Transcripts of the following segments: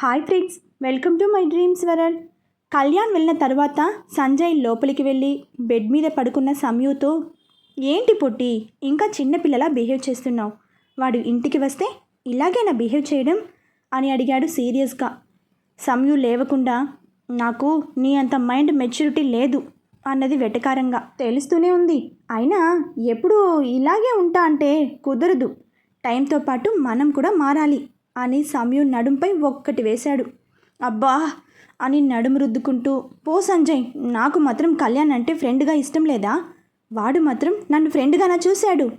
Hi friends welcome to my dreams world. Kalyan వెళ్ళిన తర్వాత సంజయ్ లోపలికి వెళ్ళి బెడ్ మీద పడుకున్న సమయూతో ఏంటి పొట్టి ఇంకా చిన్నపిల్లలా బిహేవ్ చేస్తున్నావు? వాడు ఇంటికి వస్తే ఇలాగేనా బిహేవ్ చేయడం? అని అడిగాడు సీరియస్గా. సమయు లేవకుండా నాకు నీ అంత మైండ్ మెచ్యూరిటీ లేదు అన్నది వెటకారంగా. తెలుస్తూనే ఉంది. అయినా ఎప్పుడు ఇలాగే ఉంటా అంటే కుదరదు. టైంతో పాటు మనం కూడా మారాలి. అని సమయం నడుంపై ఒక్కటి వేశాడు. అబ్బా! అని నడుము రుద్దుకుంటూ పో సంజయ్ నాకు మాత్రం కళ్యాణ్ అంటే ఫ్రెండ్గా ఇష్టం లేదా? వాడు మాత్రం నన్ను ఫ్రెండ్గానా చూశాడు?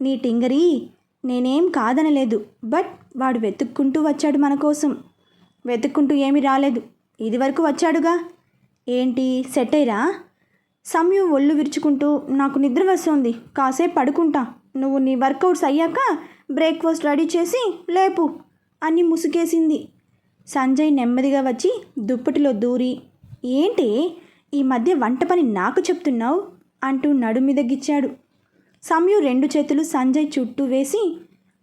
నీ టింగరి నేనేం కాదనలేదు బట్ వాడు వెతుక్కుంటూ వచ్చాడు మన కోసం. వెతుక్కుంటూ ఏమీ రాలేదు. ఇది వరకు వచ్చాడుగా. ఏంటి? సెట్ అయ్యరా సమయం ఒళ్ళు విరుచుకుంటూ నాకు నిద్ర వస్తుంది కాసేపు పడుకుంటా. నువ్వు నీ వర్కౌట్స్ అయ్యాక బ్రేక్ఫాస్ట్ రెడీ చేసి లేపు అని ముసుగేసింది. సంజయ్ నెమ్మదిగా వచ్చి దుప్పటిలో దూరి ఏంటి ఈ మధ్య వంట పని నాకు చెప్తున్నావు? అంటూ నడుమి గిచ్చాడు. సమయు రెండు చేతులు సంజయ్ చుట్టూ వేసి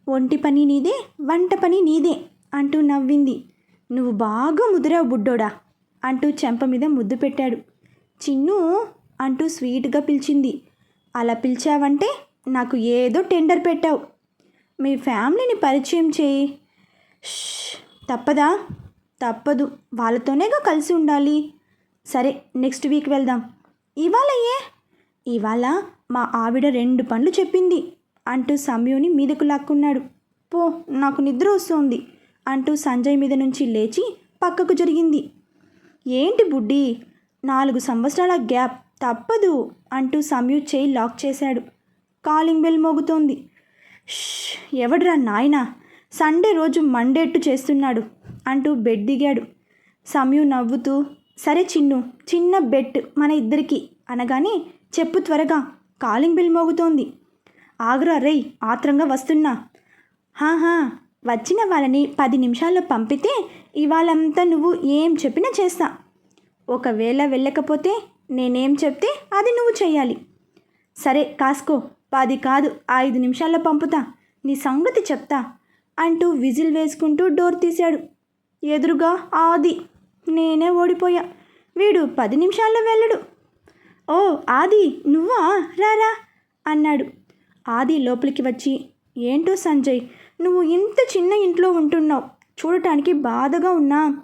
ఒంటి పని నీదే వంట పని నీదే అంటూ నవ్వింది. నువ్వు బాగా ముదిరావు బుడ్డోడా అంటూ చెంప మీద ముద్దు పెట్టాడు. చిన్ను అంటూ స్వీట్గా పిలిచింది. అలా పిలిచావంటే నాకు ఏదో టెండర్ పెట్టావు మీ ఫ్యామిలీని పరిచయం చేయి. తప్పదా? తప్పదు. వాళ్ళతోనేగా కలిసి ఉండాలి. సరే నెక్స్ట్ వీక్ వెళ్దాం. ఇవాళ ఏ? ఇవాళ మా ఆవిడ రెండు పనులు చెప్పింది. అంటూ సమయుని మీదకు లాక్కున్నాడు. పో నాకు నిద్ర వస్తోంది. అంటూ సంజయ్ మీద నుంచి లేచి పక్కకు జరిగింది. ఏంటి బుడ్డి? నాలుగు సంవత్సరాల గ్యాప్. తప్పదు. అంటూ సమయు చేయి లాక్ చేశాడు. కాలింగ్ బెల్ మోగుతోంది. ఎవడ్రా నాయనా? సండే రోజు మండేట్టు చేస్తున్నాడు అంటూ బెడ్ దిగాడు. సమయం నవ్వుతూ సరే చిన్ను చిన్న బెట్ మన ఇద్దరికి అనగానే చెప్పు త్వరగా కాలింగ్ బిల్ మోగుతోంది. ఆగ్రా రేయ్ ఆత్రంగా వస్తున్నా. హాహా వచ్చిన వాళ్ళని పది నిమిషాల్లో పంపితే ఇవాళంతా నువ్వు ఏం చెప్పినా చేస్తా. ఒకవేళ వెళ్ళకపోతే నేనేం చెప్తే అది నువ్వు చేయాలి సరే కాసుకో. పది కాదు ఐదు నిమిషాల్లో పంపుతా. నీ సంగతి చెప్తా అంటూ విజిల్ వేసుకుంటూ డోర్ తీశాడు. ఎదురుగా ఆది. నేనే ఓడిపోయా. వీడు పది నిమిషాల్లో వెళ్ళడు. ఓ ఆది నువ్వా? రారా అన్నాడు. ఆది లోపలికి వచ్చి ఏంటో సంజయ్ నువ్వు ఇంత చిన్న ఇంట్లో ఉంటున్నావు. చూడటానికి బాధగా ఉన్నా.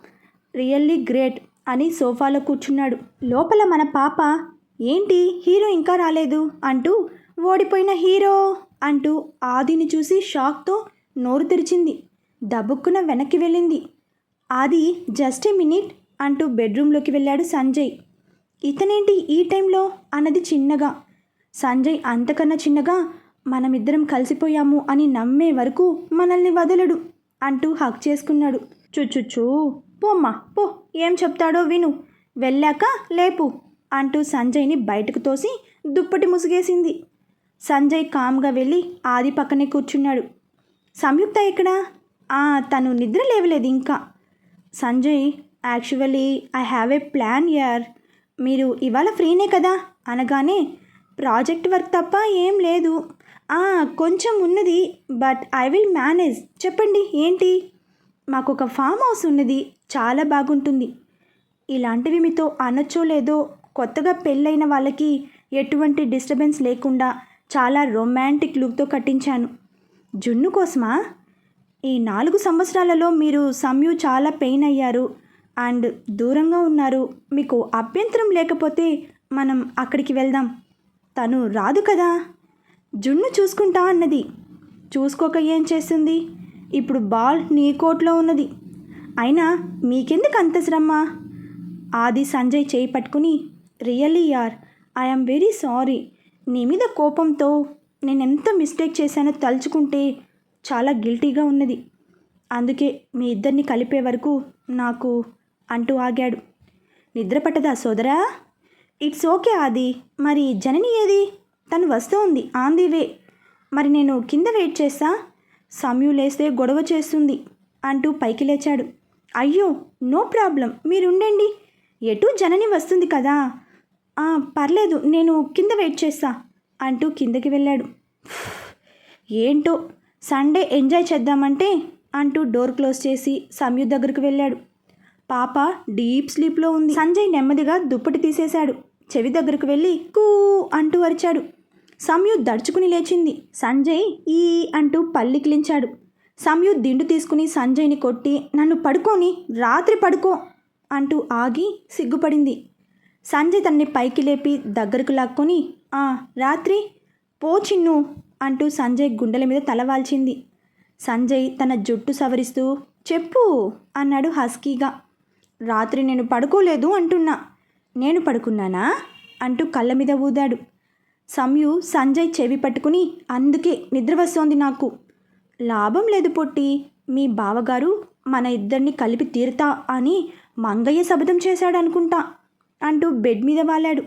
రియల్లీ గ్రేట్ అని సోఫాలో కూర్చున్నాడు. లోపల మన పాప ఏంటి? హీరో ఇంకా రాలేదు? అంటూ ఓడిపోయిన హీరో అంటూ ఆదిని చూసి షాక్తో నోరు తెరిచింది. దబుక్కున వెనక్కి వెళ్ళింది. ఆది జస్ట్ ఏ మినిట్ అంటూ బెడ్రూమ్లోకి వెళ్ళాడు సంజయ్. ఇతనేంటి ఈ టైంలో అన్నది చిన్నగా. సంజయ్ అంతకన్నా చిన్నగా మనమిద్దరం కలిసిపోయాము అని నమ్మే వరకు మనల్ని వదలడు అంటూ హక్ చేసుకున్నాడు. చుచుచూ పోమ్మా పో ఏం చెప్తాడో విను. వెళ్ళాక లేపు అంటూ సంజయ్ని బయటకు తోసి దుప్పటి ముసుగేసింది. సంజయ్ కామ్గా వెళ్ళి ఆది పక్కనే కూర్చున్నాడు. సంయుక్త ఎక్కడా? ఆ, తను నిద్ర లేవలేదు ఇంకా. Sanjay actually I have a plan యార్ మీరు ఇవాళ ఫ్రీనే కదా? అనగానే ప్రాజెక్ట్ వర్క్ తప్ప ఏం లేదు. ఆ, కొంచెం ఉన్నది బట్ ఐ విల్ మేనేజ్ చెప్పండి ఏంటి? మాకు ఒక ఫామ్ హౌస్ ఉన్నది చాలా బాగుంటుంది. ఇలాంటివి మీతో అనొచ్చో లేదో కొత్తగా పెళ్ళైన వాళ్ళకి ఎటువంటి డిస్టర్బెన్స్ లేకుండా చాలా రొమాంటిక్ లుక్తో కట్టించాను. జున్ను కోసమా? ఈ నాలుగు సంవత్సరాలలో మీరు సమ్యు చాలా పెయిన్ అయ్యారు అండ్ దూరంగా ఉన్నారు. మీకు అభ్యంతరం లేకపోతే మనం అక్కడికి వెళ్దాం. తను రాదు కదా? జున్ను చూసుకుంటా అన్నది. చూసుకోక ఏం చేస్తుంది? ఇప్పుడు బాల్ నీ కోట్లో ఉన్నది. అయినా మీకెందుకు అంత శ్రమ? ఆది సంజయ్ చేయి పట్టుకుని రియల్లీ యార్ ఐఎమ్ వెరీ సారీ. నీ మీద కోపంతో నేను ఎంత మిస్టేక్ చేశానో తలుచుకుంటే చాలా గిల్టీగా ఉన్నది. అందుకే మీ ఇద్దరిని కలిపే వరకు నాకు అంటూ ఆగాడు. నిద్ర పట్టదా సోదరా? ఇట్స్ ఓకే ఆది. మరి జనని ఏది? తను వస్తోంది ఆన్ ది వే మరి నేను కింద వెయిట్ చేస్తా? సమయం లేస్తే గొడవ చేస్తుంది అంటూ పైకి లేచాడు. అయ్యో నో ప్రాబ్లం. మీరుండండి. ఎటు జనని వస్తుంది కదా. పర్లేదు నేను కింద వెయిట్ చేస్తా అంటూ కిందకి వెళ్ళాడు. ఏంటో సండే ఎంజాయ్ చేద్దామంటే అంటూ డోర్ క్లోజ్ చేసి సంయు దగ్గరకు వెళ్ళాడు. పాప డీప్ స్లీప్లో ఉంది. సంజయ్ నెమ్మదిగా దుప్పటి తీసేశాడు. చెవి దగ్గరకు వెళ్ళి కూ అంటూ అరిచాడు. సంయు దడుచుకుని లేచింది. సంజయ్ ఈ అంటూ పల్లికిలించాడు సంయు దిండు తీసుకుని సంజయ్ని కొట్టి నన్ను పడుకోని రాత్రి పడుకో అంటూ ఆగి సిగ్గుపడింది. సంజయ్ తన్ని పైకి లేపి దగ్గరకు లాక్కొని ఆ రాత్రి? పో చిన్ను అంటూ సంజయ్ గుండెల మీద తలవాల్చింది సంజయ్ తన జుట్టు సవరిస్తూ చెప్పు అన్నాడు హస్కీగా. రాత్రి నేను పడుకోలేదు అంటున్నా. నేను పడుకున్నానా? అంటూ కళ్ళ మీద ఊదాడు. సంయు సంజయ్ చెవి పట్టుకుని అందుకే నిద్ర వస్తోంది నాకు. లాభం లేదు పొట్టి. మీ బావగారు మన ఇద్దరిని కలిపి తీరుతా అని మంగయ్య శబదం చేశాడు అనుకుంటా అంటూ బెడ్ మీద వాలాడు.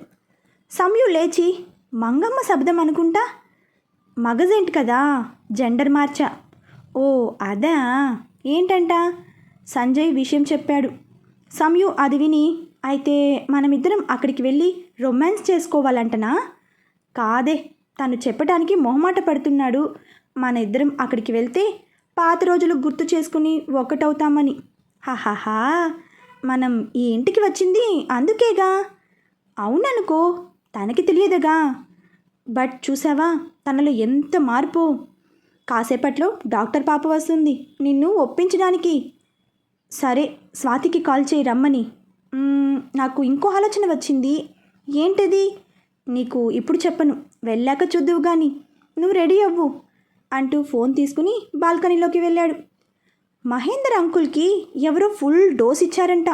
సంయు లేచి మంగమ్మ శబ్దం అనుకుంటా? మగజెంట్ కదా జెండర్ మార్చా. ఓ అదా? ఏంటంట? సంజయ్ విషయం చెప్పాడు. సంయు అది విని అయితే మనమిద్దరం అక్కడికి వెళ్ళి రొమాన్స్ చేసుకోవాలంటనా? కాదే తను చెప్పడానికి మొహమాట పడుతున్నాడు. మన ఇద్దరం అక్కడికి వెళ్తే పాత రోజులు గుర్తు చేసుకుని ఒకటవుతామని. హహహా! మనం ఈ ఇంటికి వచ్చింది అందుకేగా? అవుననుకో తనకి తెలియదుగా. బట్ చూసావా తనలో ఎంత మార్పు? కాసేపట్లో డాక్టర్ పాప వస్తుంది నిన్ను ఒప్పించడానికి. సరే స్వాతికి కాల్ చేయి రమ్మని. నాకు ఇంకో ఆలోచన వచ్చింది. ఏంటిది? నీకు ఇప్పుడు చెప్పను వెళ్ళాక చూద్దువు కానీ నువ్వు రెడీ అవ్వు అంటూ ఫోన్ తీసుకుని బాల్కనీలోకి వెళ్ళాడు. మహేందర్ అంకుల్కి ఎవరో ఫుల్ డోస్ ఇచ్చారంట.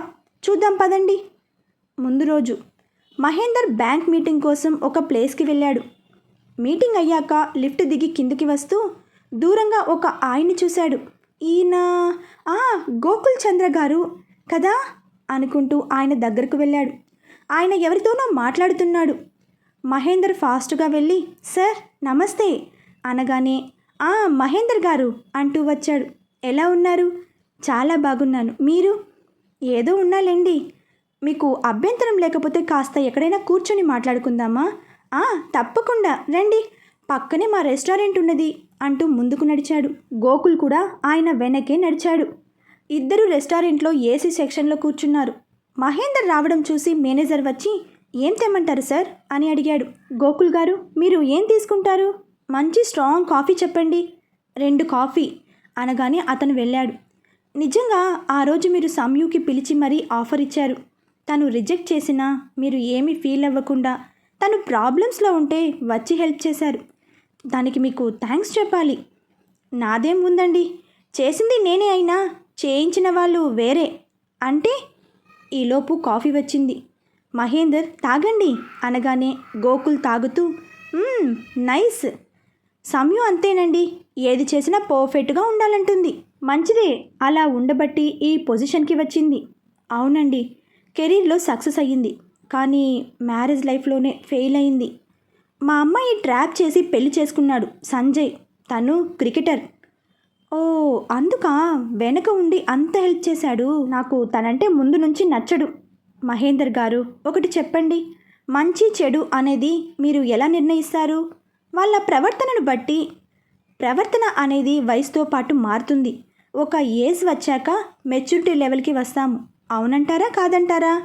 చూద్దాం పదండి. ముందు రోజు మహేందర్ బ్యాంక్ మీటింగ్ కోసం ఒక ప్లేస్కి వెళ్ళాడు. మీటింగ్ అయ్యాక లిఫ్ట్ దిగి కిందికి వస్తూ దూరంగా ఒక ఆయన్ని చూశాడు. ఈయన ఆ గోకుల్ చంద్ర గారు కదా? అనుకుంటూ ఆయన దగ్గరకు వెళ్ళాడు. ఆయన ఎవరితోనో మాట్లాడుతున్నాడు. మహేందర్ ఫాస్ట్గా వెళ్ళి సార్ నమస్తే అనగానే ఆ మహేందర్ గారు అంటూ వచ్చాడు. ఎలా ఉన్నారు? చాలా బాగున్నాను. మీరు? ఏదో ఉన్నాలేండి. మీకు అభ్యంతరం లేకపోతే కాస్త ఎక్కడైనా కూర్చొని మాట్లాడుకుందామా? ఆ తప్పకుండా. రండి. పక్కనే మా రెస్టారెంట్ ఉన్నది అంటూ ముందుకు నడిచాడు. గోకుల్ కూడా ఆయన వెనకే నడిచాడు. ఇద్దరు రెస్టారెంట్లో ఏసీ సెక్షన్లో కూర్చున్నారు. మహేందర్ రావడం చూసి మేనేజర్ వచ్చి ఏం తెమ్మంటారు సార్? అని అడిగాడు. గోకుల్ గారు మీరు ఏం తీసుకుంటారు? మంచి స్ట్రాంగ్ కాఫీ చెప్పండి. రెండు కాఫీ. అనగానే అతను వెళ్ళాడు. నిజంగా ఆ రోజు మీరు సంయుకి పిలిచి మరీ ఆఫర్ ఇచ్చారు. తను రిజెక్ట్ చేసినా మీరు ఏమీ ఫీల్ అవ్వకుండా తను ప్రాబ్లమ్స్లో ఉంటే వచ్చి హెల్ప్ చేశారు. దానికి మీకు థ్యాంక్స్ చెప్పాలి. నాదేం ఉందండి? చేసింది నేనే అయినా చేయించిన వాళ్ళు వేరే. అంటే ఈలోపు కాఫీ వచ్చింది. మహేందర్ తాగండి అనగానే గోకుల్ తాగుతూ నైస్. సమయం అంతేనండి. ఏది చేసినా పర్ఫెక్ట్గా ఉండాలంటుంది. మంచిదే. అలా ఉండబట్టి ఈ పొజిషన్కి వచ్చింది. అవునండి. కెరీర్లో సక్సెస్ అయ్యింది. కానీ మ్యారేజ్ లైఫ్లోనే ఫెయిల్ అయింది. మా అమ్మాయి ట్రాప్ చేసి పెళ్ళి చేసుకున్నాడు. సంజయ్. తను క్రికెటర్. ఓ అందుక? వెనక ఉండి అంత హెల్ప్ చేశాడు. నాకు తనంటే ముందు నుంచి నచ్చడు. మహేందర్ గారు ఒకటి చెప్పండి. మంచి చెడు అనేది మీరు ఎలా నిర్ణయిస్తారు? వాళ్ళ ప్రవర్తనను బట్టి ప్రవర్తన అనేది వయసుతో పాటు మారుతుంది. ఒక ఏజ్ వచ్చాక మెచ్యూరిటీ లెవెల్కి వస్తాము. అవునంటారా? కాదంటారా?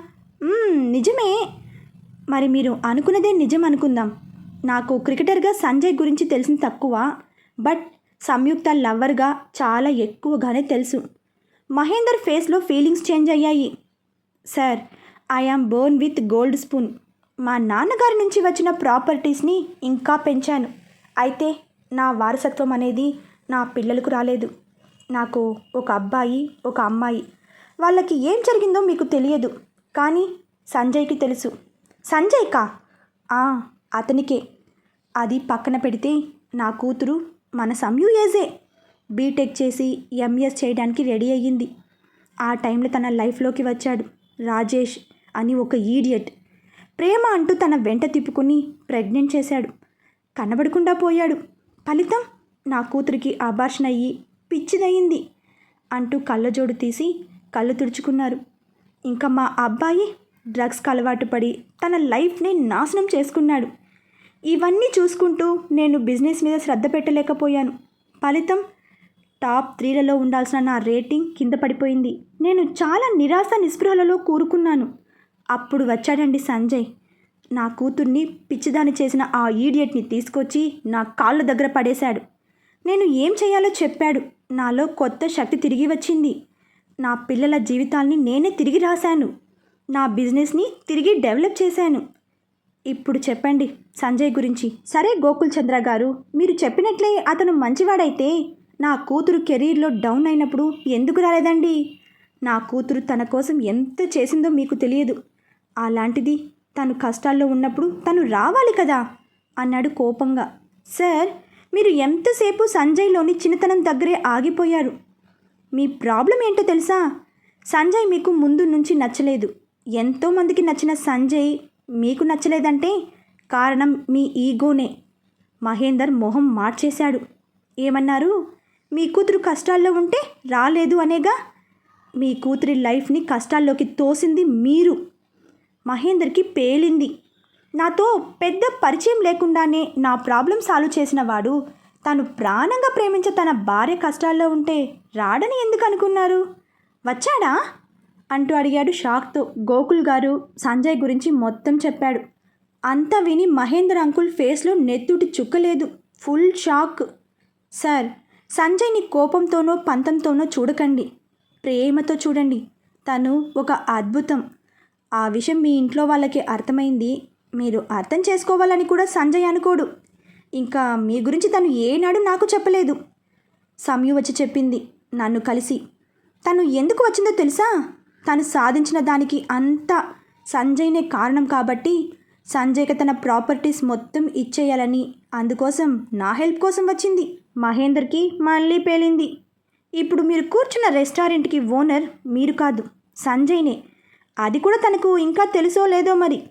నిజమే. మరి మీరు అనుకున్నదే నిజం అనుకుందాం. నాకు క్రికెటర్గా సంజయ్ గురించి తెలిసిన తక్కువ బట్ సంయుక్త లవర్గా చాలా ఎక్కువగానే తెలుసు. మహేందర్ ఫేస్లో ఫీలింగ్స్ చేంజ్ అయ్యాయి. Sir I am born with gold spoon. మా నాన్నగారి నుంచి వచ్చిన ప్రాపర్టీస్ని ఇంకా పెంచాను. అయితే నా వారసత్వం అనేది నా పిల్లలకు రాలేదు. నాకు ఒక అబ్బాయి ఒక అమ్మాయి. వాళ్ళకి ఏం జరిగిందో మీకు తెలియదు. కానీ సంజయ్కి తెలుసు. సంజయ్కా? అతనికే. అది పక్కన పెడితే నా కూతురు మన సంయు బీటెక్ చేసి ఎంఎస్ చేయడానికి రెడీ అయ్యింది. ఆ టైంలో తన లైఫ్లోకి వచ్చాడు. రాజేష్ అని ఒక ఈడియట్. ప్రేమ అంటూ తన వెంట తిప్పుకుని ప్రెగ్నెంట్ చేశాడు. కనబడకుండా పోయాడు. ఫలితం నా కూతురికి అబార్షన్ అయ్యి పిచ్చిదయ్యింది అంటూ కళ్ళజోడు తీసి కళ్ళు తుడుచుకున్నారు. ఇంకా మా అబ్బాయి డ్రగ్స్కి అలవాటు పడి తన లైఫ్ని నాశనం చేసుకున్నాడు. ఇవన్నీ చూసుకుంటూ నేను బిజినెస్ మీద శ్రద్ధ పెట్టలేకపోయాను. ఫలితం టాప్ త్రీలలో ఉండాల్సిన నా రేటింగ్ కింద పడిపోయింది. నేను చాలా నిరాశ నిస్పృహలలో కూరుకున్నాను. అప్పుడు వచ్చాడండి సంజయ్. నా కూతుర్ని పిచ్చిదాని చేసిన ఆ ఈడియట్ని తీసుకొచ్చి నా కాళ్ళ దగ్గర పడేశాడు. నేను ఏం చేయాలో చెప్పాడు. నాలో కొత్త శక్తి తిరిగి వచ్చింది. నా పిల్లల జీవితాల్ని నేనే తిరిగి రాశాను. నా బిజినెస్ని తిరిగి డెవలప్ చేశాను. ఇప్పుడు చెప్పండి సంజయ్ గురించి. సరే గోకుల్ చంద్ర గారు మీరు చెప్పినట్లే అతను మంచివాడైతే నా కూతురు కెరీర్లో డౌన్ అయినప్పుడు ఎందుకు రాలేదండి? నా కూతురు తన కోసం ఎంత చేసిందో మీకు తెలియదు. అలాంటిది తను కష్టాల్లో ఉన్నప్పుడు తను రావాలి కదా? అన్నాడు కోపంగా. సార్ మీరు ఎంతసేపు సంజయ్లోని చిన్నతనం దగ్గరే ఆగిపోయారు? మీ ప్రాబ్లం ఏంటో తెలుసా? సంజయ్ మీకు ముందు నుంచి నచ్చలేదు. ఎంతోమందికి నచ్చిన సంజయ్ మీకు నచ్చలేదంటే కారణం మీ ఈగోనే. మహేందర్ మొహం మార్చేశాడు. ఏమన్నారు? మీ కూతురు కష్టాల్లో ఉంటే రాలేదు అనేగా? మీ కూతురి లైఫ్ని కష్టాల్లోకి తోసింది మీరు. మహేందర్కి పేలింది. నాతో పెద్ద పరిచయం లేకుండానే నా ప్రాబ్లం సాల్వ్ చేసిన వాడు తను ప్రాణంగా ప్రేమించే తన భార్య కష్టాల్లో ఉంటే రాడని ఎందుకు అనుకున్నారు? వచ్చాడా? అంటూ అడిగాడు షాక్తో. గోకుల్ గారు సంజయ్ గురించి మొత్తం చెప్పాడు. అంతా విని మహేందర్ అంకుల్ ఫేస్లో నెత్తుటి చుక్కలేదు. Full shock. సార్ సంజయ్ని కోపంతోనో పంతంతోనో చూడకండి. ప్రేమతో చూడండి. తను ఒక అద్భుతం. ఆ విషయం మీ ఇంట్లో వాళ్ళకి అర్థమైంది. మీరు అర్థం చేసుకోవాలని కూడా సంజయ్ అనుకోడు. ఇంకా మీ గురించి తను ఏనాడు నాకు చెప్పలేదు. సమయం వచ్చి చెప్పింది. నన్ను కలిసి. తను ఎందుకు వచ్చిందో తెలుసా? తను సాధించిన దానికి అంతా సంజయ్నే కారణం కాబట్టి సంజయ్కి తన ప్రాపర్టీస్ మొత్తం ఇచ్చేయాలని అందుకోసం నా హెల్ప్ కోసం వచ్చింది. మహేందర్కి మళ్ళీ పేలింది. ఇప్పుడు మీరు కూర్చున్న రెస్టారెంట్కి ఓనర్ మీరు కాదు సంజయ్నే. అది కూడా తనకు ఇంకా తెలుసో లేదో మరి.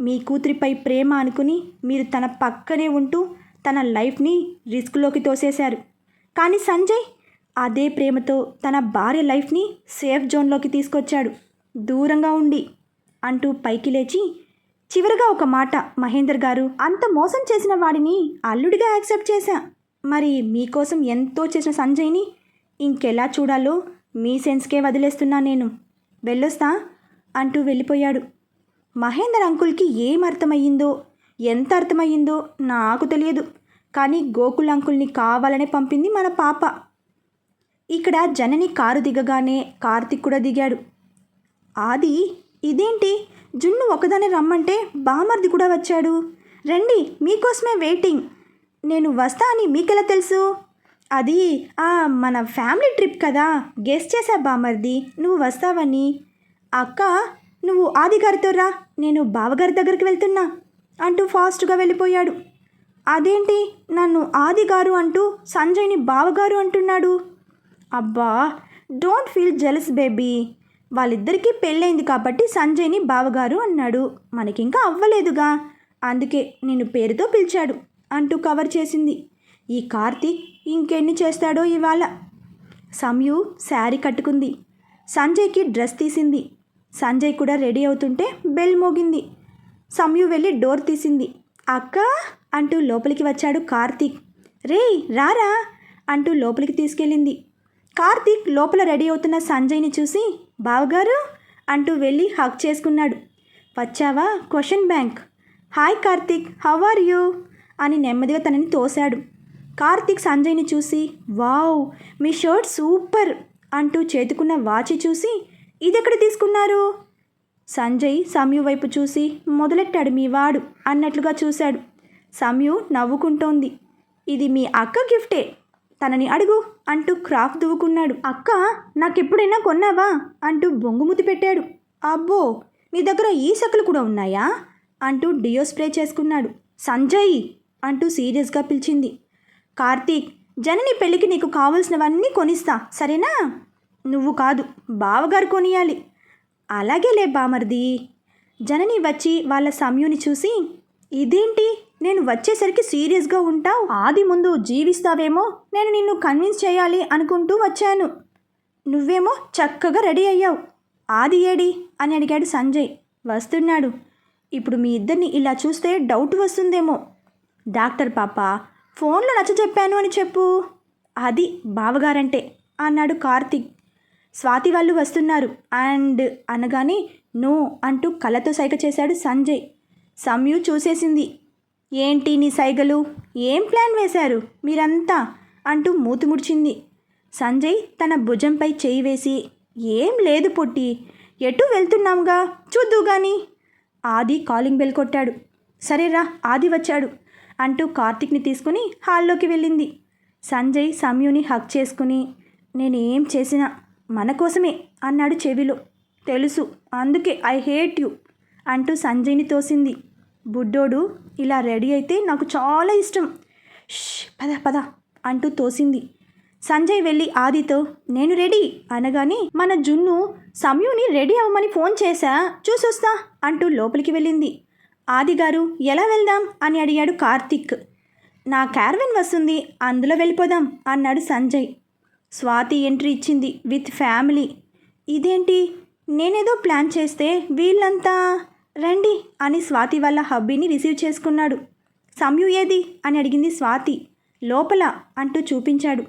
మీ కూతురిపై ప్రేమ అనుకుని మీరు తన పక్కనే ఉంటూ తన లైఫ్ని రిస్క్లోకి తోసేశారు. కానీ సంజయ్ అదే ప్రేమతో తన భార్య లైఫ్ని సేఫ్ జోన్లోకి తీసుకొచ్చాడు. దూరంగా ఉండి అంటూ పైకి లేచి చివరిగా ఒక మాట మహేందర్ గారు అంత మోసం చేసిన వాడిని అల్లుడిగా యాక్సెప్ట్ చేశా. మరి మీకోసం ఎంతో చేసిన సంజయ్ని ఇంకెలా చూడాలో మీ సెన్స్కే వదిలేస్తున్నా నేను. వెళ్ళొస్తా. అంటూ వెళ్ళిపోయాడు. మహేందర్ అంకుల్కి ఏం అర్థమయ్యిందో ఎంత అర్థమయ్యిందో నాకు తెలియదు. కానీ గోకుల్ అంకుల్ని కావాలనే పంపింది మన పాప. ఇక్కడ జనని కారు దిగగానే కార్తిక్ కూడా దిగాడు. ఆది ఇదేంటి? జున్ను ఒకదానే రమ్మంటే బామర్ది కూడా వచ్చాడు. రండి మీకోసమే వెయిటింగ్. నేను వస్తా అని మీకెలా తెలుసు? అది మన ఫ్యామిలీ ట్రిప్ కదా. గెస్ట్ చేశా బామర్ది. నువ్వు వస్తావని. అక్క నువ్వు ఆదిగారితో రా నేను బావగారి దగ్గరికి వెళ్తున్నా అంటూ ఫాస్ట్గా వెళ్ళిపోయాడు. అదేంటి నన్ను ఆదిగారు అంటూ సంజయ్ని బావగారు అంటున్నాడు? అబ్బా డోంట్ ఫీల్ జెలస్ బేబీ. వాళ్ళిద్దరికీ పెళ్ళైంది కాబట్టి సంజయ్ని బావగారు అన్నాడు. మనకింకా అవ్వలేదుగా. అందుకే నేను పేరుతో పిలిచాడు అంటూ కవర్ చేసింది. ఈ కార్తీక్ ఇంకెన్ని చేస్తాడో ఇవాళ? సంయు శారీ కట్టుకుంది. సంజయ్కి డ్రెస్ తీసింది. సంజయ్ కూడా రెడీ అవుతుంటే బెల్ మోగింది. సంయు వెళ్ళి డోర్ తీసింది. అక్క అంటూ లోపలికి వచ్చాడు కార్తీక్. రే రారా అంటూ లోపలికి తీసుకెళ్ళింది. కార్తీక్ లోపల రెడీ అవుతున్న సంజయ్ని చూసి బావగారు అంటూ వెళ్ళి హక్ చేసుకున్నాడు. వచ్చావా? Question bank. Hi Karthik how are you? అని నెమ్మదిగా తనని తోశాడు. కార్తీక్ సంజయ్ని చూసి వావ్ మీ షర్ట్ సూపర్ అంటూ చేతుకున్న వాచి చూసి ఇదెక్కడ తీసుకున్నారు? సంజయ్ సమయు వైపు చూసి మొదలెట్టాడు మీ వాడు? అన్నట్లుగా చూశాడు. సమయు నవ్వుకుంటోంది. ఇది మీ అక్క గిఫ్టే. తనని అడుగు అంటూ క్రాఫ్ దువ్వుకున్నాడు. అక్క నాకెప్పుడైనా కొన్నావా? అంటూ బొంగుముతి పెట్టాడు. అబ్బో మీ దగ్గర ఈ సకులు కూడా ఉన్నాయా? అంటూ డియో స్ప్రే చేసుకున్నాడు. సంజయ్ అంటూ సీరియస్గా పిలిచింది. కార్తీక్ జనని పెళ్ళికి నీకు కావలసినవన్నీ కొనిస్తా సరేనా? నువ్వు కాదు బావగారు కొనియాలి. అలాగేలే బామర్ది. జనని వచ్చి వాళ్ళ సమయుని చూసి ఇదేంటి? నేను వచ్చేసరికి సీరియస్గా ఉంటావు? ఆది ముందు జీవిస్తావేమో? నేను నిన్ను కన్విన్స్ చేయాలి అనుకుంటూ వచ్చాను. నువ్వేమో చక్కగా రెడీ అయ్యావు. ఆది ఏడి? అని అడిగాడు సంజయ్. వస్తున్నాడు. ఇప్పుడు మీ ఇద్దరిని ఇలా చూస్తే డౌట్ వస్తుందేమో. డాక్టర్ పాప ఫోన్లో నచ్చ చెప్పాను అని చెప్పు. అది బావగారంటే అన్నాడు కార్తీక్. స్వాతి వాళ్ళు వస్తున్నారు. అండ్ అనగానే నో అంటూ కళ్ళతో సైగ చేశాడు సంజయ్. సమ్యు చూసేసింది. ఏంటి నీ సైగలు? ఏం ప్లాన్ వేశారు? మీరంతా? అంటూ మూతి ముడిచింది. సంజయ్ తన భుజంపై చేయి వేసి ఏం లేదు పొట్టి. ఎటు వెళ్తున్నాంగా చూద్దు గాని. ఆది కాలింగ్ బెల్ కొట్టాడు. సరేరా ఆది వచ్చాడు అంటూ కార్తిక్ని తీసుకుని హాల్లోకి వెళ్ళింది. సంజయ్ సమ్యుని హక్ చేసుకుని నేనేం చేసినా మన కోసమే అన్నాడు చెవిలో. తెలుసు అందుకే ఐ హేట్ యు అంటూ సంజయ్ని తోసింది. బుడ్డోడు ఇలా రెడీ అయితే నాకు చాలా ఇష్టం. ష్ పద పద అంటూ తోసింది. సంజయ్ వెళ్ళి ఆదితో నేను రెడీ అనగానే మన జున్ను సమయుని రెడీ అవ్వమని ఫోన్ చేశా చూసొస్తా అంటూ లోపలికి వెళ్ళింది. ఆది గారు ఎలా వెళ్దాం అని అడిగాడు కార్తిక్. నా క్యార్విన్ వస్తుంది అందులో వెళ్ళిపోదాం అన్నాడు సంజయ్. స్వాతి ఎంట్రీ ఇచ్చింది విత్ ఫ్యామిలీ. ఇదేంటి? నేనేదో ప్లాన్ చేస్తే వీళ్ళంతా రండి అని స్వాతి వాళ్ళ హబ్బీని రిసీవ్ చేసుకున్నాడు. సమయు ఏది? అని అడిగింది స్వాతి. లోపల అంటూ చూపించాడు.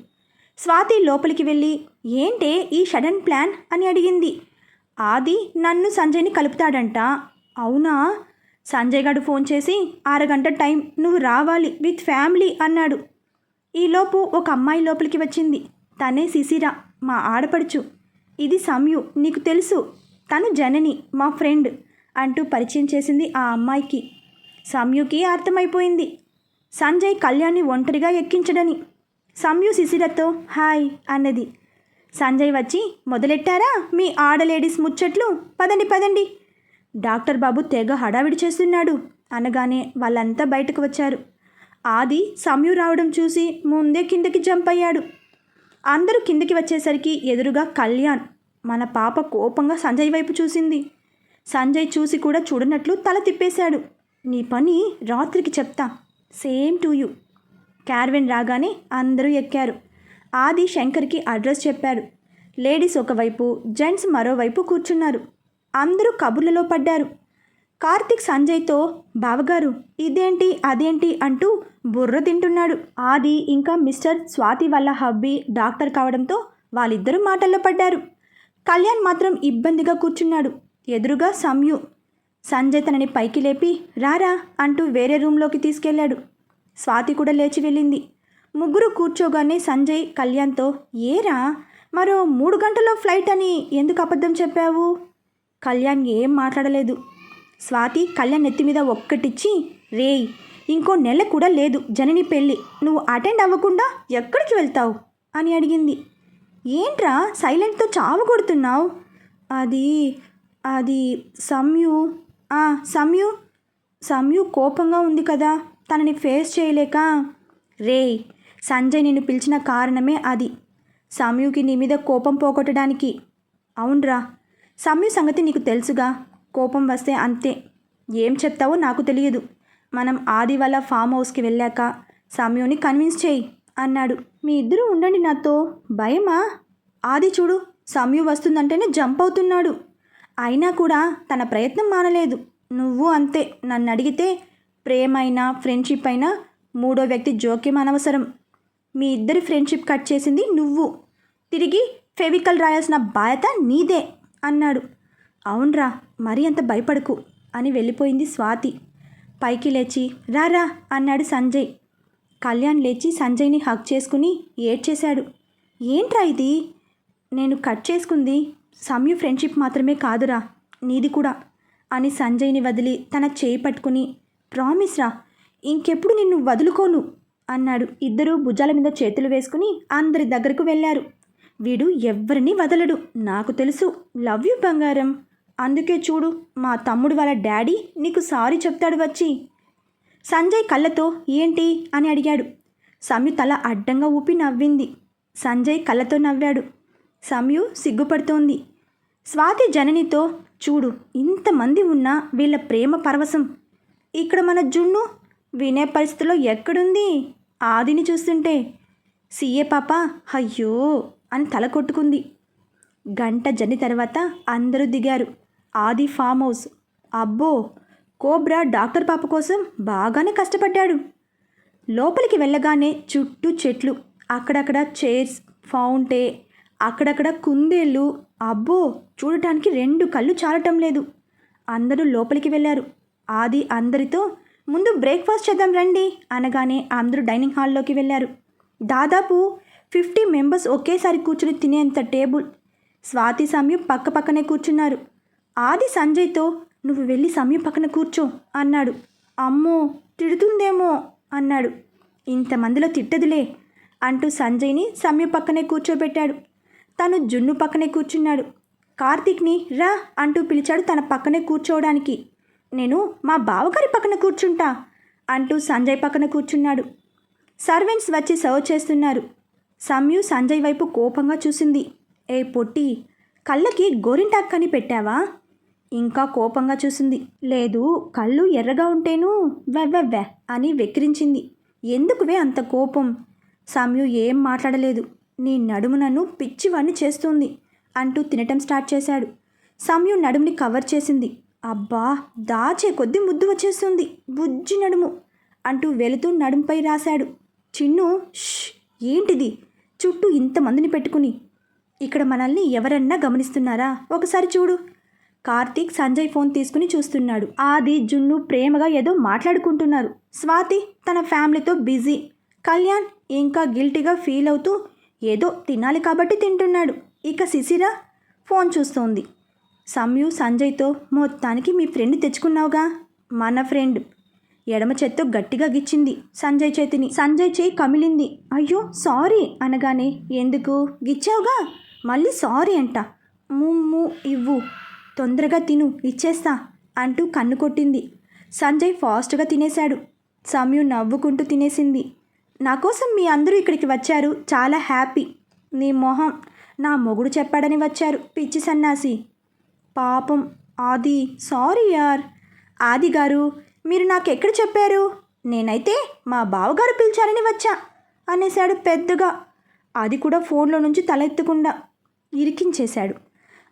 స్వాతి లోపలికి వెళ్ళి ఏంటే ఈ షడన్ ప్లాన్ అని అడిగింది. ఆది నన్ను సంజయ్ని కలుపుతాడంట. అవునా? సంజయ్ గడు ఫోన్ చేసి అరగంట టైం నువ్వు రావాలి విత్ ఫ్యామిలీ అన్నాడు. ఈలోపు ఒక అమ్మాయి లోపలికి వచ్చింది. తనే శిశిర మా ఆడపడుచు. ఇది సమయు నీకు తెలుసు. తను జనని మా ఫ్రెండ్ అంటూ పరిచయం చేసింది ఆ అమ్మాయికి. సమయుకి అర్థమైపోయింది. సంజయ్ కళ్యాణ్ని ఒంటరిగా ఎక్కించడని. సంయు శిశిరతో హాయ్ అన్నది. సంజయ్ వచ్చి మొదలెట్టారా మీ ఆడ లేడీస్ ముచ్చట్లు? పదండి పదండి. డాక్టర్ బాబు తెగ హడావిడి చేస్తున్నాడు అనగానే వాళ్ళంతా బయటకు వచ్చారు. ఆది సమయు రావడం చూసి ముందే కిందకి జంప్ అయ్యాడు. అందరూ కిందకి వచ్చేసరికి ఎదురుగా కళ్యాణ్ మన పాప కోపంగా సంజయ్ వైపు చూసింది. సంజయ్ చూసి కూడా చూడనట్లు తల తిప్పేశాడు. నీ పని రాత్రికి చెప్తా. Same to you. క్యార్వెన్ రాగానే అందరూ ఎక్కారు. ఆది శంకర్కి అడ్రస్ చెప్పారు. లేడీస్ ఒకవైపు జెంట్స్ మరోవైపు కూర్చున్నారు. అందరూ కబుర్లలో పడ్డారు. కార్తిక్ సంజయ్తో బావగారు ఇదేంటి అదేంటి అంటూ బుర్ర తింటున్నాడు. ఆది ఇంకా మిస్టర్ స్వాతి వల్ల హబ్బీ డాక్టర్ కావడంతో వాళ్ళిద్దరూ మాటల్లో పడ్డారు. కళ్యాణ్ మాత్రం ఇబ్బందిగా కూర్చున్నాడు. ఎదురుగా సంయు సంజయ్ తనని పైకి లేపి రారా అంటూ వేరే రూమ్లోకి తీసుకెళ్ళాడు. స్వాతి కూడా లేచి వెళ్ళింది. ముగ్గురు కూర్చోగానే సంజయ్ కళ్యాణ్తో ఏరా మరో మూడు గంటల్లో ఫ్లైట్ అని ఎందుకు అబద్ధం చెప్పావు? కళ్యాణ్ ఏం మాట్లాడలేదు. స్వాతి కళ్ళ నెత్తి మీద ఒక్కటిచ్చి రేయ్ ఇంకో నెల కూడా లేదు జనని పెళ్ళి. నువ్వు అటెండ్ అవ్వకుండా ఎక్కడికి వెళ్తావు? అని అడిగింది. ఏంట్రా సైలెంట్తో చావు కొడుతున్నావు? అది అది సమ్యు సమ్యు సమ్యు కోపంగా ఉంది కదా తనని ఫేస్ చేయలేక. రేయ్ సంజయ్ నిన్ను పిలిచిన కారణమే అది. సమ్యుకి నీ మీద కోపం పోగొట్టడానికి. అవునరా సమ్యు సంగతి నీకు తెలుసుగా. కోపం వస్తే అంతే. ఏం చెప్తావో నాకు తెలియదు. మనం ఆది వల్ల ఫామ్ హౌస్కి వెళ్ళాక సమయంని కన్విన్స్ చేయి అన్నాడు. మీ ఇద్దరు ఉండండి నాతో. భయమా? ఆది చూడు సమయం వస్తుందంటేనే జంప్ అవుతున్నాడు. అయినా కూడా తన ప్రయత్నం మానలేదు. నువ్వు అంతే. నన్ను అడిగితే ప్రేమైనా ఫ్రెండ్షిప్ అయినా మూడో వ్యక్తి జోక్యం అనవసరం. మీ ఇద్దరి ఫ్రెండ్షిప్ కట్ చేసింది నువ్వు. తిరిగి ఫెవికల్ రాయాల్సిన బాధ్యత నీదే అన్నాడు. అవునరా మరీ అంత భయపడకు అని వెళ్ళిపోయింది స్వాతి. పైకి లేచి రారా అన్నాడు సంజయ్. కళ్యాణ్ లేచి సంజయ్ని హక్ చేసుకుని ఏడ్చేశాడు. ఏంట్రా ఇది? నేను కట్ చేసుకుంది సమ్యు ఫ్రెండ్షిప్ మాత్రమే కాదురా నీది కూడా అని సంజయ్ని వదిలి తన చేయి పట్టుకుని ప్రామిస్ రా ఇంకెప్పుడు నిన్ను వదులుకోను అన్నాడు ఇద్దరూ భుజాల మీద చేతులు వేసుకుని అందరి దగ్గరకు వెళ్ళారు. వీడు ఎవ్వరిని వదలడు నాకు తెలుసు. లవ్ యూ బంగారం అందుకే చూడు మా తమ్ముడు వాళ్ళ డాడీ నీకు సారీ చెప్తాడు వచ్చి. సంజయ్ కళ్ళతో ఏంటి? అని అడిగాడు. సమ్యు తల అడ్డంగా ఊపి నవ్వింది. సంజయ్ కళ్ళతో నవ్వాడు. సమ్యు సిగ్గుపడుతోంది. స్వాతి జననితో చూడు ఇంతమంది ఉన్నా వీళ్ళ ప్రేమ పరవశం. ఇక్కడ మన జున్ను వినే పరిస్థితిలో ఎక్కడుంది? ఆదిని చూస్తుంటే. సీఏ పాప అయ్యో అని తల కొట్టుకుంది. గంట జని తర్వాత అందరూ దిగారు. Aadi farm house. అబ్బో కోబ్రా డాక్టర్ పాప కోసం బాగానే కష్టపడ్డాడు. లోపలికి వెళ్ళగానే చుట్టూ చెట్లు అక్కడక్కడ చైర్స్ ఫౌంటే అక్కడక్కడ కుందేళ్ళు. అబ్బో చూడటానికి రెండు కళ్ళు చాలటం లేదు. అందరూ లోపలికి వెళ్ళారు. ఆది అందరితో ముందు బ్రేక్ఫాస్ట్ చేద్దాం రండి అనగానే అందరూ డైనింగ్ హాల్లోకి వెళ్ళారు. దాదాపు ఫిఫ్టీ మెంబర్స్ ఒకేసారి కూర్చుని తినేంత టేబుల్. స్వాతి సమయం పక్క పక్కనే కూర్చున్నారు. ఆది సంజయ్తో నువ్వు వెళ్ళి సమయం పక్కన కూర్చో అన్నాడు. అమ్మో తిడుతుందేమో అన్నాడు. ఇంతమందిలో తిట్టదులే అంటూ సంజయ్ని సమ్య పక్కనే కూర్చోబెట్టాడు. తను జున్ను పక్కనే కూర్చున్నాడు. కార్తీక్ని రా అంటూ పిలిచాడు తన పక్కనే కూర్చోవడానికి. నేను మా బావగారి పక్కన కూర్చుంటా అంటూ సంజయ్ పక్కన కూర్చున్నాడు. సర్వెంట్స్ వచ్చి సర్వ్ చేస్తున్నారు. సమ్యు సంజయ్ వైపు కోపంగా చూసింది. ఏ పొట్టి కళ్ళకి గోరింటాక్ కని పెట్టావా ఇంకా కోపంగా చూసింది. లేదు కళ్ళు ఎర్రగా ఉంటేను వెవ్వెవ్వె అని వెక్కిరించింది. ఎందుకువే అంత కోపం? సమ్యు ఏం మాట్లాడలేదు. నీ నడుము నన్ను పిచ్చివాణ్ణి చేస్తుంది అంటూ తినటం స్టార్ట్ చేశాడు. సమ్యు నడుముని కవర్ చేసింది. అబ్బా దాచే కొద్ది ముద్దు వచ్చేస్తుంది. బుజ్జి నడుము అంటూ వెళుతూ నడుంపై రాశాడు. చిన్ను ష్ ఏంటిది? చుట్టూ ఇంతమందిని పెట్టుకుని. ఇక్కడ మనల్ని ఎవరన్నా గమనిస్తున్నారా? ఒకసారి చూడు. కార్తీక్ సంజయ్ ఫోన్ తీసుకుని చూస్తున్నాడు. ఆది జున్ను ప్రేమగా ఏదో మాట్లాడుకుంటున్నారు. స్వాతి తన ఫ్యామిలీతో బిజీ. కళ్యాణ్ ఇంకా గిల్టీగా ఫీల్ అవుతూ ఏదో తినాలి కాబట్టి తింటున్నాడు. ఇక శిశిర ఫోన్ చూస్తోంది. సమ్యు సంజయ్తో మొత్తానికి మీ ఫ్రెండ్ తెచ్చుకున్నావుగా? మన ఫ్రెండ్. ఎడమ చేత్తో గట్టిగా గిచ్చింది సంజయ్ చేతిని. సంజయ్ చేయి కమిలింది. అయ్యో సారీ అనగానే ఎందుకు? గిచ్చావుగా? మళ్ళీ సారీ అంట. ముమ్ము ఇవ్వు. తొందరగా తిను ఇచ్చేస్తా అంటూ కన్ను కొట్టింది. సంజయ్ ఫాస్ట్గా తినేశాడు. సమ్యు నవ్వుకుంటూ తినేసింది. నా కోసం మీ అందరూ ఇక్కడికి వచ్చారు. చాలా హ్యాపీ. నీ మొహం నా మొగుడు చెప్పాడని వచ్చారు. పిచ్చి సన్నాసి. పాపం. ఆది. సారీ యార్. ఆది గారు మీరు నాకు ఎక్కడ చెప్పారు? నేనైతే మా బావగారు పిలిచారని వచ్చా అనేశాడు పెద్దగా. అది కూడా ఫోన్లో నుంచి తలెత్తకుండా ఇరికించేశాడు.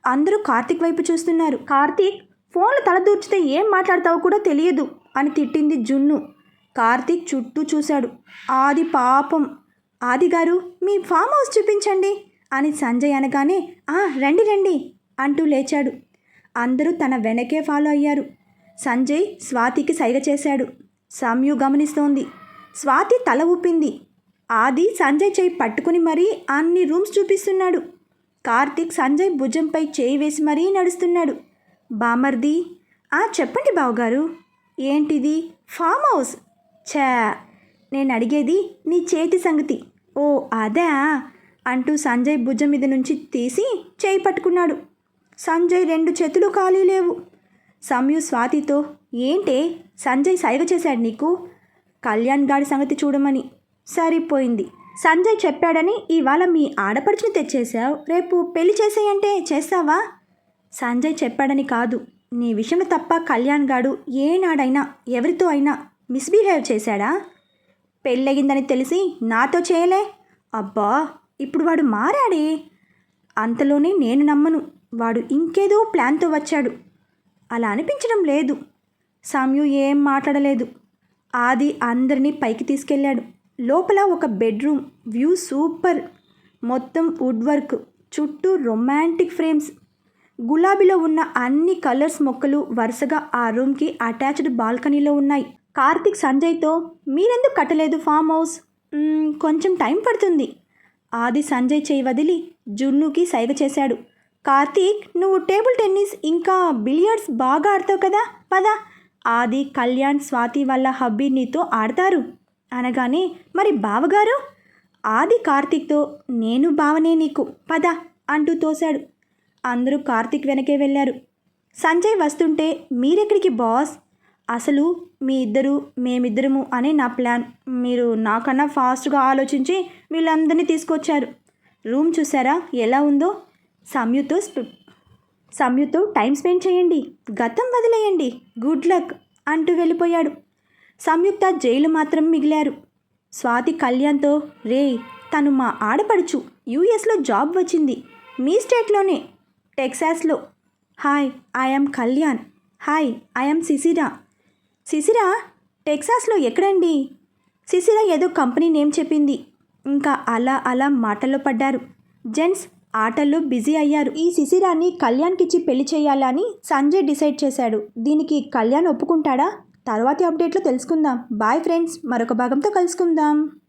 అందరూ కార్తీక్ వైపు చూస్తున్నారు. కార్తీక్ ఫోన్లు తల దూర్చితే ఏం మాట్లాడతావో కూడా తెలియదు అని తిట్టింది జున్ను. కార్తీక్ చుట్టూ చూశాడు. ఆది పాపం. ఆది గారు మీ ఫామ్ హౌస్ చూపించండి అని సంజయ్ అనగానే ఆ రండి రండి అంటూ లేచాడు. అందరూ తన వెనకే ఫాలో అయ్యారు. సంజయ్ స్వాతికి సైగ చేశాడు. సమ్యు గమనిస్తోంది. స్వాతి తల ఊపింది. ఆది సంజయ్ చేయి పట్టుకుని మరీ అన్ని రూమ్స్ చూపిస్తున్నాడు. కార్తీక్ సంజయ్ భుజంపై చేయి వేసి మరీ నడుస్తున్నాడు. బామర్ది ఆ చెప్పండి బావగారు. ఏంటిది? Farm house? ఛా! నేను అడిగేది నీ చేతి సంగతి. ఓ అదా అంటూ సంజయ్ భుజం మీద నుంచి తీసి చేయి పట్టుకున్నాడు. సంజయ్ రెండు చేతులు ఖాళీ లేవు. సమయు స్వాతితో ఏంటే? సంజయ్ సైగ చేశాడు నీకు? కళ్యాణ్ గాడి సంగతి చూడమని. సరిపోయింది. సంజయ్ చెప్పాడని ఇవాళ మీ ఆడపడుచుని తెచ్చేశావు. రేపు పెళ్ళి చేసేయంటే చేస్తావా? సంజయ్ చెప్పాడని కాదు. నీ విషయంలో తప్ప కళ్యాణ్ గాడు ఏనాడైనా ఎవరితో అయినా మిస్బిహేవ్ చేశాడా? పెళ్ళయిందని తెలిసి నాతో చేయలే? అబ్బా ఇప్పుడు వాడు మారాడే? అంతలోనే నేను నమ్మను. వాడు ఇంకేదో ప్లాన్తో వచ్చాడు. అలా అనిపించడం లేదు. సామ్యు ఏం మాట్లాడలేదు. ఆది అందరినీ పైకి తీసుకెళ్ళాడు. లోపల ఒక బెడ్రూమ్ వ్యూ సూపర్. మొత్తం వుడ్ వర్క్. చుట్టూ రొమాంటిక్ ఫ్రేమ్స్. గులాబీలో ఉన్న అన్ని కలర్స్ మొక్కలు వరుసగా ఆ రూమ్కి అటాచ్డ్ బాల్కనీలో ఉన్నాయి. కార్తిక్ సంజయ్తో మీరెందుకు కట్టలేదు ఫామ్ హౌస్? కొంచెం టైం పడుతుంది. ఆది సంజయ్ చేయి వదిలి జున్నుకి సైగ చేశాడు. కార్తీక్ నువ్వు టేబుల్ టెన్నిస్ ఇంకా బిలియర్డ్స్ బాగా ఆడతావు కదా? పద. ఆది కళ్యాణ్ స్వాతి వాళ్ళ హబ్బీ నీతో ఆడతారు. అనగానే మరి బావగారు? ఆది కార్తీక్తో నేను బావనే నీకు పద అంటూ తోశాడు. అందరూ కార్తీక్ వెనకే వెళ్ళారు. సంజయ్ వస్తుంటే మీరెక్కడికి బాస్? అసలు మీ ఇద్దరు మేమిద్దరము అనే నా ప్లాన్. మీరు నాకన్నా ఫాస్ట్గా ఆలోచించి వీళ్ళందరినీ తీసుకొచ్చారు. రూమ్ చూసారా ఎలా ఉందో? సంయుతో స్ప- సంయుతో టైం స్పెండ్ చేయండి. గతం వదిలేయండి. గుడ్ లక్ అంటూ వెళ్ళిపోయాడు. సంయుక్త జైలు మాత్రం మిగిలారు. స్వాతి కళ్యాణ్తో రే తను మా ఆడపడుచు. యూఎస్లో జాబ్ వచ్చింది. మీ స్టేట్లోనే. టెక్సాస్లో. Hi I'm Kalyan. Hi I'm Shishira Shishira టెక్సాస్లో ఎక్కడండి? శిశిర ఏదో కంపెనీ నేమ్ చెప్పింది. ఇంకా అలా అలా మాటల్లో పడ్డారు. జెంట్స్ ఆటల్లో బిజీ అయ్యారు. ఈ శిశిరాన్ని కళ్యాణ్కిచ్చి పెళ్ళి చేయాలని సంజయ్ డిసైడ్ చేశాడు. దీనికి కళ్యాణ్ ఒప్పుకుంటాడా? తర్వాతి అప్డేట్లో తెలుసుకుందాం. Bye friends. మరొక భాగంతో కలుసుకుందాం.